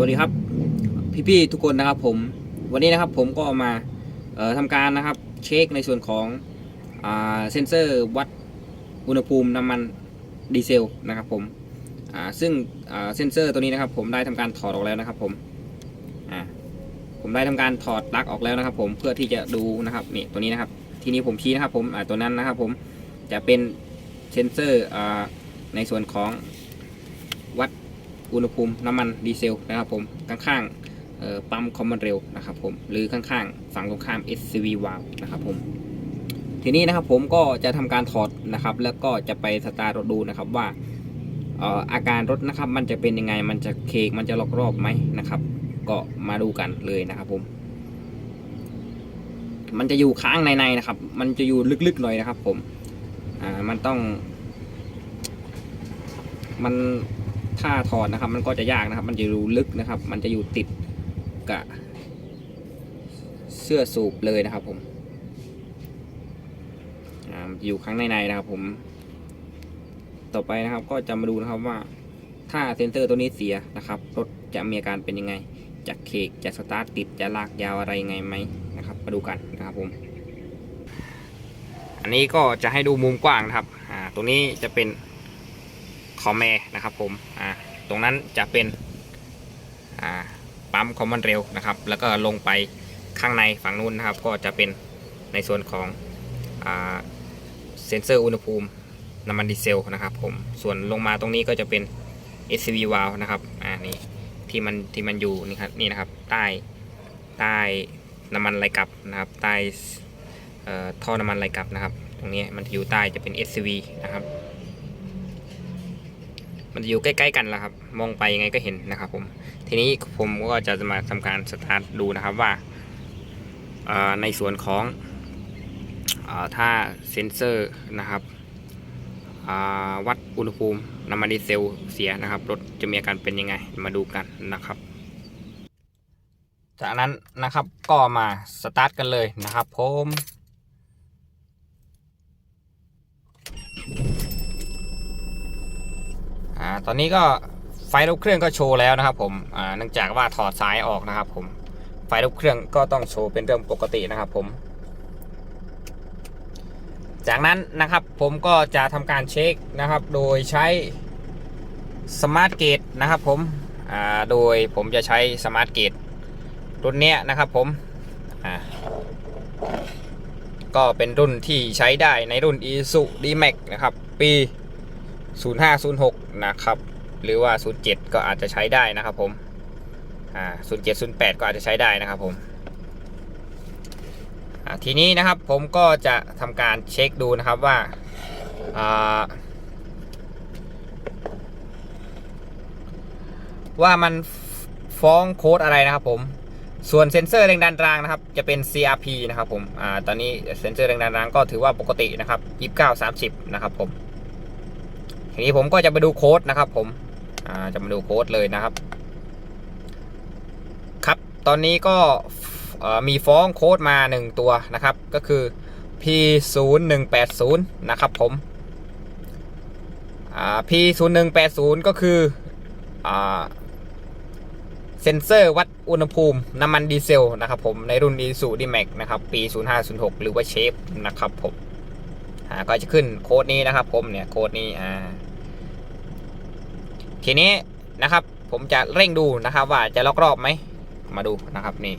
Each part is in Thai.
วัสดีครับ พี่ๆทุกคนนะครับผมวันนี้นะครับผมก็มาเอ่อทำการนะครับเช็คในส่วนของเซนเซอร์วัดอุณหภูมิน้ำมันดีเซลนะครับผมซึ่งเซนเซอร์ตัวนี้นะครับ ผมได้ทำการถอดออกแล้วนะครับผมผมได้ทำการถอดปลั๊กออกแล้วนะครับ ผมเพื่อที่จะดูนะครับนี่ตัวนี้นะครับ ทีนี้ผมชี้นะครับผมตัวนั้นนะครับ ผมจะเป็นเซนเซอร์ในส่วนของวัด อุณหภูมิน้ำมันดีเซลนะครับผมข้างๆปั๊มคอมมอนเร็วนะครับผมหรือข้างๆฝั่งตรงข้าม SCV valve นะครับผมทีนี้นะครับผมก็จะทำการถอดนะครับ แล้วก็จะไปสตาร์ทรถดูนะครับว่าอาการรถนะครับมันจะเป็นยังไงมันจะเคกมันจะล็อกรอบไหมนะครับ ก็มาดูกันเลยนะครับผม มันจะอยู่ค้างในๆนะครับ มันจะอยู่ลึกๆหน่อยนะครับ ผมอ่ามันต้อง มัน ถ้าถอดนะครับ มันก็จะยากนะครับ มันจะอยู่ลึกนะครับ มันจะอยู่ติดกับเสื้อสูบเลยนะครับ ผมอยู่ข้างในในนะครับ ผม ต่อไปนะครับ ก็จะมาดูนะครับว่า ถ้าเซนเซอร์ตัวนี้เสียนะครับรถจะมีอาการเป็นยังไงจะเคกจะสตาร์ทติดจะลากยาวอะไรยังไงไหมนะครับ มาดูกันนะครับผม อันนี้ก็จะให้ดูมุมกว้างนะครับ อ่า ตรงนี้จะเป็น คอมแมนะครับผมอ่าตรงนั้นจะเป็นอ่าปั๊มคอมมอนเร็วนะครับ แล้วก็ลงไปข้างในฝั่งนู้นนะครับ ก็จะเป็นในส่วนของอ่าเซนเซอร์อุณหภูมิน้ำมันดีเซลนะครับผมส่วนลงมาตรงนี้ก็จะเป็น SCV valve นะครับอ่านี่ที่มันที่มันอยู่นี่ครับนี่นะครับใต้ใต้น้ำมันไหลกลับนะครับใต้เอ่อท่อน้ำมันไหลกลับนะครับ ตรงนี้มันจะอยู่ใต้จะเป็น SCV นะครับ มันจะอยู่ใกล้ๆกันแล้วครับ มองไปยังไงก็เห็นนะครับผมทีนี้ผมก็จะมาทำการสตาร์ทดูนะครับว่าในส่วนของอถ้าเซ็นเซอร์นะครับวัดอุณหภูมิน้ำมันดีเซลเสียนะครับรถจะมีอาการเป็นยังไงมาดูกันนะครับ จากนั้นนะครับก็มาสตาร์ทกันเลยนะครับผม อ่าตอนนี้ก็ไฟรูปเครื่องก็โชว์แล้วนะครับ ผมอ่าเนื่องจากว่าถอดสายออกนะครับ ผมไฟรูปเครื่องก็ต้องโชว์เป็นเรื่องปกตินะครับ ผม จากนั้นนะครับผมก็จะทำการเช็คนะครับ โดยใช้สมาร์ทเกตนะครับ ผมอ่าโดยผมจะใช้สมาร์ทเกตรุ่นเนี้ยนะครับผมอ่าก็เป็นรุ่นที่ใช้ได้ในรุ่น i s u D-Max นะครับ ปี 0506 นะครับ หรือว่า 07 ก็อาจจะใช้ได้นะครับผมอ่า07 08 ก็อาจจะใช้ได้นะครับผมอ่าทีนี้นะครับผมก็จะทำการเช็คดูนะครับว่าอ่าว่ามันฟ้องโค้ดอะไรนะครับผม ส่วนเซ็นเซอร์แรงดันรางนะครับ จะเป็น CRP นะครับผมอ่าตอนนี้เซ็นเซอร์แรงดันรางก็ถือว่าปกตินะครับ 29 30 นะครับผม ทีนี้ผมก็จะไปดูโค้ดนะครับผมอ่าจะมาดูโค้ดเลยนะครับ ครับตอนนี้ก็มีฟ้องโค้ดมา 1 ตัวนะครับ ก็คือ P 0 1 8 0 นะครับผม P 0 1 8 0 ก็คืออเซนเซอร์วัดอุณหภูมิน้ำมันดีเซลนะครับผมในรุ่น i s u d m a x นะครับปี 0506 หรือว่าเชฟนะครับผมก็จะขึ้นโค้ดนี้นะครับผมเนี่ยโค้ดนี้อ่า ทีนี้นะครับ ผมจะเร่งดูนะครับ ว่าจะล็อกรอบไหม มาดูนะครับนี่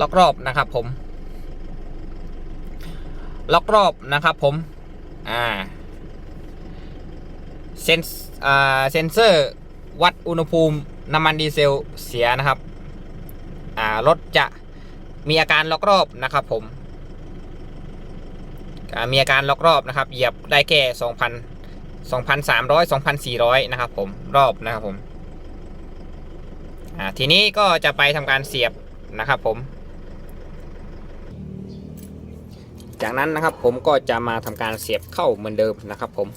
ล็อกรอบนะครับผม ล็อกรอบนะครับผม อ่า เซนอ่าเซนเซอร์วัดอุณหภูมิน้ำมันดีเซลเสียนะครับ อ่ารถจะ มีอาการล็อกรอบนะครับผมมีอาการล็อกรอบนะครับเหยียบได้แค่2,000 2,300 2,400 นะครับผมรอบนะครับผมทีนี้ก็จะไปทำการเสียบนะครับผม จากนั้นนะครับผมก็จะมาทำการเสียบเข้าเหมือนเดิมนะครับผม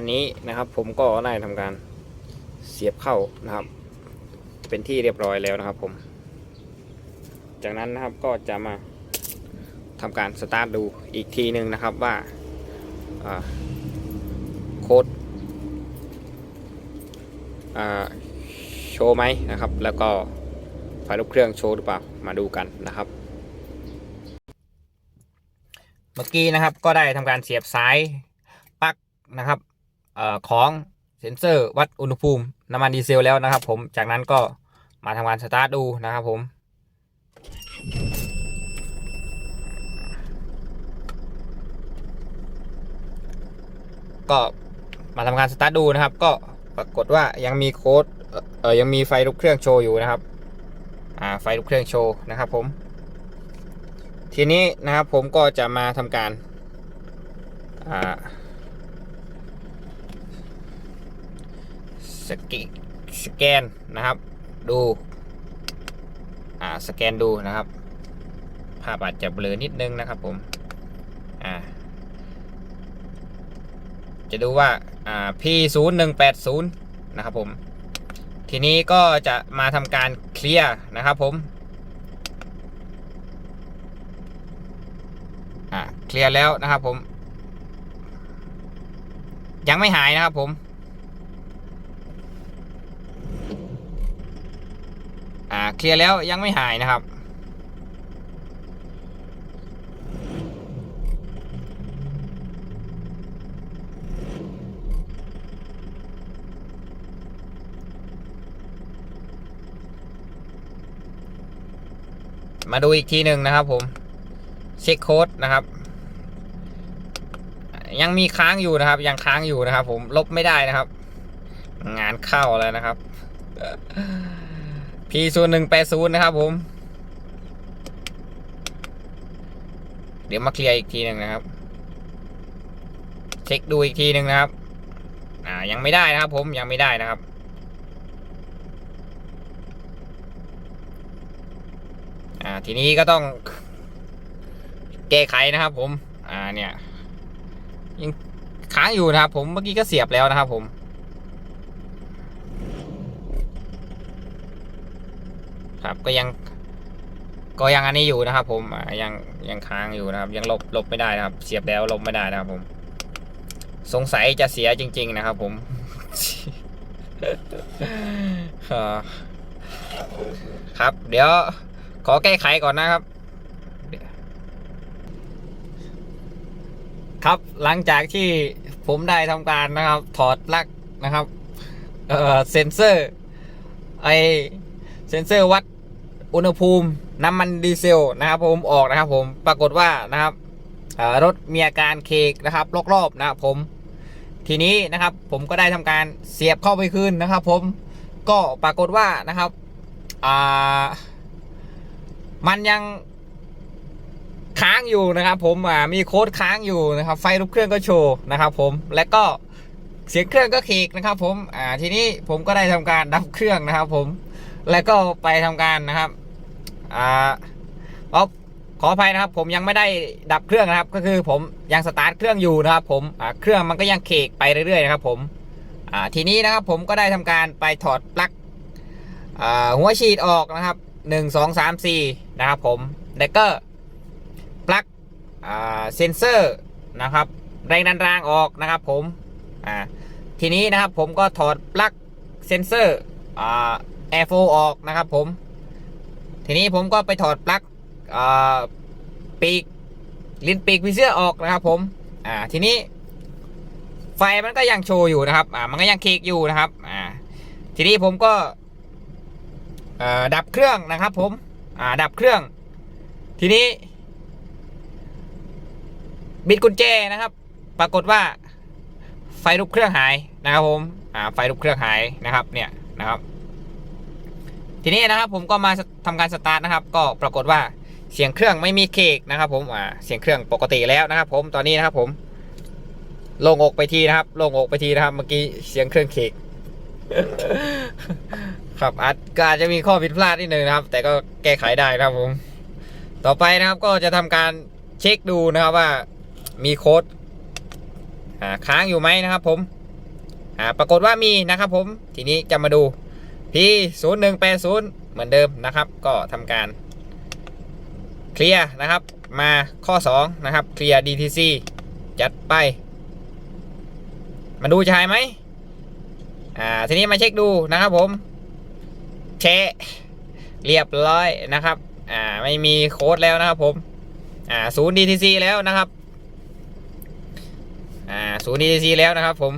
อันนี้นะครับผมก็ได้ทำการเสียบเข้านะครับ เป็นที่เรียบร้อยแล้วนะครับผม จากนั้นนะครับก็จะมาทำการสตาร์ทดูอีกทีหนึ่งนะครับว่าโค้ดโชว์ไหมนะครับ แล้วก็ไฟล์รูปเครื่องโชว์หรือเปล่ามาดูกันนะครับ เมื่อกี้นะครับก็ได้ทำการเสียบสายปลั๊กนะครับ ของเซ็นเซอร์วัดอุณหภูมิน้ำมันดีเซลแล้วนะครับ ผมจากนั้นก็มาทำการสตาร์ทดูนะครับผมก็มาทำการสตาร์ทดูนะครับ ก็ปรากฏว่ายังมีโค้ดเออเออยังมีไฟลุกเครื่องโชว์อยู่นะครับ อ่าไฟลุกเครื่องโชว์นะครับผม ทีนี้นะครับผมก็จะมาทำการอ่า สกสแกนนะครับ ดูอ่าสแกนดูนะครับ ภาพอาจจะเบลอนิดนึงนะครับผมอ่าจะดูว่าอ่า P 0 1 8 0 นะครับผม ทีนี้ก็จะมาทำการเคลียร์นะครับผมอ่าเคลียร์แล้วนะครับผม ยังไม่หายนะครับผม อ่าเคลียร์แล้วยังไม่หายนะครับ มาดูอีกทีหนึ่งนะครับผม เช็คโค้ดนะครับ ยังมีค้างอยู่นะครับ ยังค้างอยู่นะครับ ผมลบไม่ได้นะครับ งานเข้าแล้วนะครับ P ศูนย์หนึ่งแปดศูนย์นะครับผม เดี๋ยวมาเคลียร์อีกทีหนึ่งนะครับ เช็คดูอีกทีหนึ่งนะครับ อ่า ยังไม่ได้นะครับ ผมยังไม่ได้นะครับอ่าทีนี้ก็ต้องแก้ไขนะครับ ผม อ่าเนี่ยยังค้างอยู่นะครับ ผมเมื่อกี้ก็เสียบแล้วนะครับ ผม ครับ ก็ยัง ก็ยังอันนี้อยู่นะครับ ผมยังยังค้างอยู่นะครับ ยังลบลบไม่ได้นะครับ เสียบแล้วลบไม่ได้นะครับ ผม สงสัยจะเสียจริง ๆ นะครับ ผมครับ เดี๋ยว ขอแก้ไขก่อนนะครับครับหลังจากที่ผมได้ทำการนะครับ ถอดลักนะครับ เอ่อเซนเซอร์ไอ เซนเซอร์วัดอุณหภูมิน้ำมันดีเซลนะครับผมออกนะครับผมปรากฏว่านะครับรถมีอาการเคกนะครับรอบๆนะครับผมทีนี้นะครับผมก็ได้ทำการเสียบเข้าไปคืนนะครับ ผมก็ปรากฏว่านะครับมันยังค้างอยู่นะครับ ผมมีโค้ดค้างอยู่นะครับ ไฟรูปเครื่องก็โชว์นะครับ ผมและก็เสียงเครื่องก็เคกนะครับ ผมทีนี้ผมก็ได้ทำการดับเครื่องนะครับ ผม แล้วก็ไปทำการนะครับอ่าเอาขออภัยนะครับ ผมยังไม่ได้ดับเครื่องนะครับ ก็คือผมยังสตาร์ทเครื่องอยู่นะครับ ผมเครื่องมันก็ยังเคกไปเรื่อยๆนะครับ ผมทีนี้นะครับผมก็ได้ทำการไปถอดปลั๊กหัวฉีดออกนะครับหนึ่งสองสามสี่นะครับผมแล้วก็ปลั๊กเซนเซอร์นะครับ แรงดันรางออกนะครับ ผมทีนี้นะครับผมก็ถอดปลั๊กเซนเซอร์ แอร์โฟออกนะครับผม ทีนี้ผมก็ไปถอดปลั๊กปีกลิ้นปีกพิเศษออกนะครับผม อ่า ทีนี้ ไฟมันก็ยังโชว์อยู่นะครับ อ่า มันก็ยังเคกอยู่นะครับ อ่า ทีนี้ผมก็ดับเครื่องนะครับ ผม อ่า ดับเครื่อง ทีนี้ บิดกุญแจนะครับ ปรากฏว่า ไฟลุกเครื่องหายนะครับผม อ่า ไฟลุกเครื่องหายนะครับ เนี่ยนะครับ ทีนี้นะครับผมก็มาทำการสตาร์ทนะครับ ก็ปรากฏว่าเสียงเครื่องไม่มีเคกนะครับ ผมอ่าเสียงเครื่องปกติแล้วนะครับ ผมตอนนี้นะครับ ผมโลงอกไปทีนะครับโลงอกไปทีนะครับ เมื่อกี้เสียงเครื่องเคกครับอาจก็อาจจะมีข้อผิดพลาดนิดนึงนะครับ แต่ก็แก้ไขได้นะครับผม ต่อไปนะครับก็จะทำการเช็คดูนะครับว่ามีโค้ดค้างอยู่ไหมนะครับ ผมปรากฏว่ามีนะครับ ผมทีนี้จะมาดู P 0 1 8 0เหมือนเดิมนะครับ ก็ทำการเคลียร์นะครับ มาข้อ 2 นะครับเคลียร์ DTC จัดไป มาดูจะหายไหมอ่าทีนี้มาเช็คดูนะครับผมแชะเรียบร้อยนะครับอ่าไม่มีโค้ดแล้วนะครับผมอ่าศูนย์ DTC แล้วนะครับอ่าศูนย์ DTC แล้วนะครับผม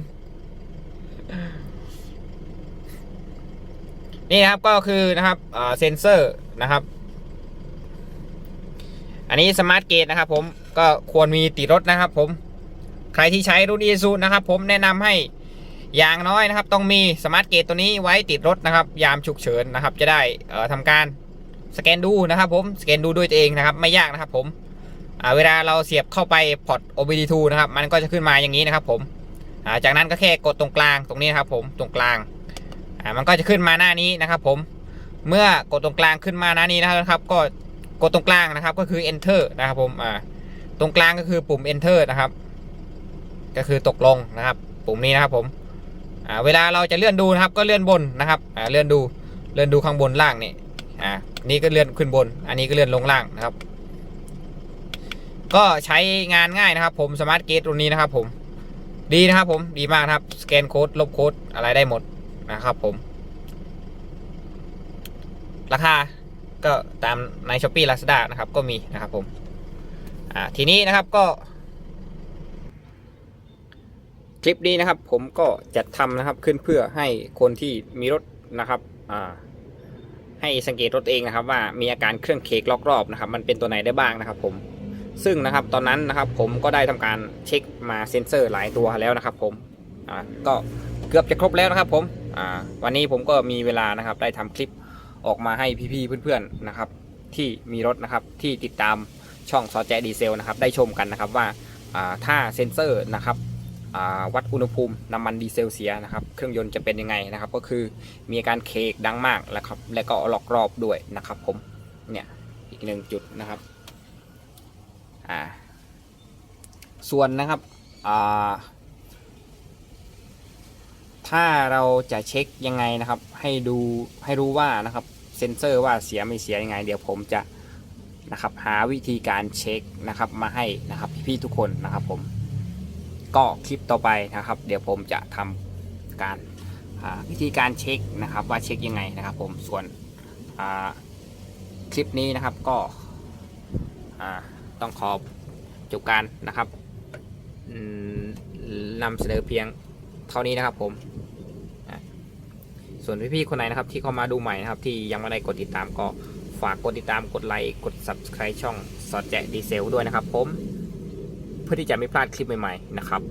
นี่นะครับก็คือนะครับเซนเซอร์นะครับ อันนี้สมาร์ทเกตนะครับ ผมก็ควรมีติดรถนะครับ ผมใครที่ใช้รุ่น Isuzu นะครับ ผมแนะนำให้อย่างน้อยนะครับ ต้องมีสมาร์ทเกตตัวนี้ไว้ติดรถนะครับ ยามฉุกเฉินนะครับ จะได้เอ่อทำการสแกนดูนะครับ ผมสแกนดูด้วยตัวเองนะครับ ไม่ยากนะครับ ผมเวลาเราเสียบเข้าไปพอร์ต OBD2 นะครับ มันก็จะขึ้นมาอย่างนี้นะครับ ผมจากนั้นก็แค่กดตรงกลางตรงนี้นะครับ ผมตรงกลาง อ่ามันก็จะขึ้นมาหน้านี้นะครับ ผมเมื่อกดตรงกลางขึ้นมาหน้านี้นะครับ ก็กดตรงกลางนะครับ ก็คือ enter นะครับ ผมอ่าตรงกลางก็คือปุ่ม enter นะครับ ก็คือตกลงนะครับ ปุ่มนี้นะครับ ผมอ่าเวลาเราจะเลื่อนดูนะครับ ก็เลื่อนบนนะครับอ่าเลื่อนดูเลื่อนดูข้างบนล่างนี่อ่านี่ก็เลื่อนขึ้นบน อันนี้ก็เลื่อนลงล่างนะครับ ก็ใช้งานง่ายนะครับ ผมสมาร์ทเกตตัวนี้นะครับ ผมดีนะครับผมดีมากครับ สแกนโค้ดลบโค้ดอะไรได้หมด นะครับผม ราคาก็ตามในช้อปปี้ลาซาด้านะครับ ก็มีนะครับผมอ่าทีนี้นะครับก็ คลิปนี้นะครับ ผมก็จัดทำนะครับขึ้นเพื่อให้คนที่มีรถนะครับอ่าให้สังเกตรถเองนะครับ ว่ามีอาการเครื่องเคกล็อกรอบนะครับ มันเป็นตัวไหนได้บ้างนะครับ ผมซึ่งนะครับตอนนั้นนะครับผมก็ได้ทำการเช็คมาเซ็นเซอร์หลายตัวแล้วนะครับ ผมอ่าก็เกือบจะครบแล้วนะครับ ผม วันนี้ผมก็มีเวลานะครับ ได้ทำคลิปออกมาให้พี่ๆเพื่อนๆนะครับ ที่มีรถนะครับที่ติดตามช่องซอแจดีเซลนะครับ ได้ชมกันนะครับว่าถ้าเซ็นเซอร์นะครับวัดอุณหภูมิน้ำมันดีเซลเสียนะครับ เครื่องยนต์จะเป็นยังไงนะครับ ก็คือมีอาการเคกดังมากแล้วครับ และก็ล็อกรอบด้วยนะครับ ผมเนี่ยอีกหนึ่งจุดนะครับอ่าส่วนนะครับอ่า ถ้าเราจะเช็คยังไงนะครับ ให้ดูให้รู้ว่านะครับเซนเซอร์ว่าเสียไม่เสียยังไง เดี๋ยวผมจะนะครับหาวิธีการเช็คนะครับมาให้นะครับพี่ๆทุกคนนะครับผมก็คลิปต่อไปนะครับ เดี๋ยวผมจะทำการอ่าวิธีการเช็คนะครับว่าเช็คยังไงนะครับ ผมส่วนคลิปนี้นะครับก็ต้องขอจบการนะครับนำเสนอเพียงเท่านี้นะครับผม ส่วนพี่ๆคนไหนนะครับที่เข้ามาดูใหม่นะครับที่ยังไม่ได้กดติดตามก็ฝากกดติดตามกดไลค์กด subscribe ช่องสอดแจดีเซลด้วยนะครับผมเพื่อที่จะไม่พลาดคลิปใหม่ๆนะครับ